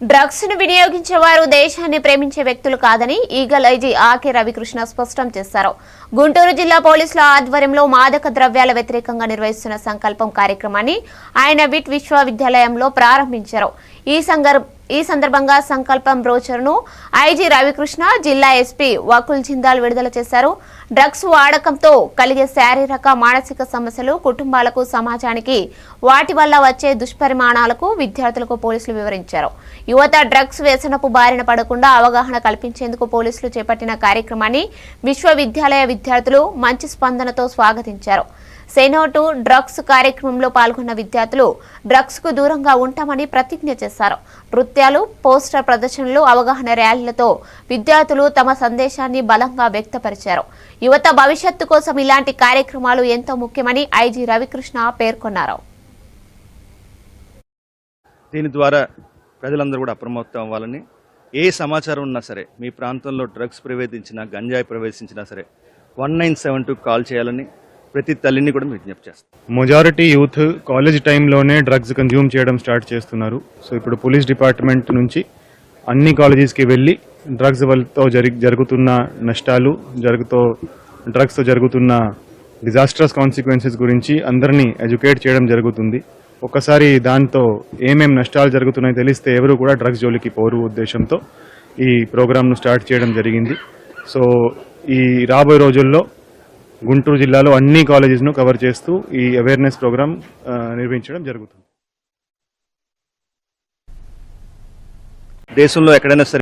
డ్రగ్స్ను వినియోగించే వారు దేశాన్ని ప్రేమించే వ్యక్తులు కాదని ఈగల్ ఐజీ ఆకే రవికృష్ణ స్పష్టం చేశారు. గుంటూరు జిల్లా పోలీసుల ఆధ్వర్యంలో మాదక ద్రవ్యాల వ్యతిరేకంగా నిర్వహిస్తున్న సంకల్పం కార్యక్రమాన్ని ఆయన విట్ విశ్వవిద్యాలయంలో ప్రారంభించారు. ఈ సందర్భ ఈ సందర్భంగా సంకల్పం బ్రోచర్ను ఐజీ రవికృష్ణ జిల్లా ఎస్పీ వకుల్ జిందాల్ విడుదల చేశారు. డ్రగ్స్ వాడకంతో కలిగే శారీరక మానసిక సమస్యలు కుటుంబాలకు సమాజానికి వాటి వల్ల వచ్చే దుష్పరిమాణాలకు విద్యార్థులకు పోలీసులు వివరించారు. యువత డ్రగ్స్ వ్యసనపు బారిన పడకుండా అవగాహన కల్పించేందుకు పోలీసులు చేపట్టిన కార్యక్రమాన్ని విశ్వవిద్యాలయ విద్యార్థులు మంచి స్పందనతో స్వాగతించారు. సెనోటు డ్రగ్స్ కార్యక్రమంలో పాల్గొన్న విద్యార్థులు డ్రగ్స్కు దూరంగా ఉంటామని ప్రతిజ్ఞ చేశారు. నృత్యాలు పోస్టర్ ప్రదర్శనలు అవగాహన ర్యాలీలతో విద్యార్థులు తమ సందేశాన్ని బలంగా వ్యక్తపరిచారు. యువత భవిష్యత్తు కోసం ఇలాంటి కార్యక్రమాలు ఎంతో ముఖ్యమని ఐజీ రవికృష్ణ పేర్కొన్నారు. దీని ద్వారా ప్రజలందరూ కూడా అప్రమత్తం అవ్వాలని ఏ సమాచారం ఉన్నా సరే మీ ప్రాంతంలో డ్రగ్స్ ప్రవేశించినా గంజాయి ప్రవేశించినా సరే one nine seven two call చేయాలని ప్రతి తల్లిని కూడా విజ్ఞప్తి చేస్తాం. మెజారిటీ యూత్ కాలేజ్ టైంలోనే డ్రగ్స్ కన్జ్యూమ్ చేయడం స్టార్ట్ చేస్తున్నారు. సో ఇప్పుడు పోలీస్ డిపార్ట్మెంట్ నుంచి అన్ని కాలేజెస్కి వెళ్ళి డ్రగ్స్ వల్లతో జరి జరుగుతున్న నష్టాలు జరుగుతో డ్రగ్స్తో జరుగుతున్న డిజాస్ట్రస్ కాన్సిక్వెన్సెస్ గురించి అందరినీ ఎడ్యుకేట్ చేయడం జరుగుతుంది. ఒకసారి దాంతో ఏమేం నష్టాలు జరుగుతున్నాయో తెలిస్తే ఎవరు కూడా డ్రగ్స్ జోలికి పోరు ఉద్దేశంతో ఈ ప్రోగ్రామ్ను స్టార్ట్ చేయడం జరిగింది. సో ఈ రాబోయే రోజుల్లో గుంటూరు జిల్లాలో అన్ని కాలేజెస్ను కవర్ చేస్తూ ఈ అవేర్నెస్ ప్రోగ్రామ్ నిర్వహించడం జరుగుతుంది. దేశంలో ఎక్కడైనా సరే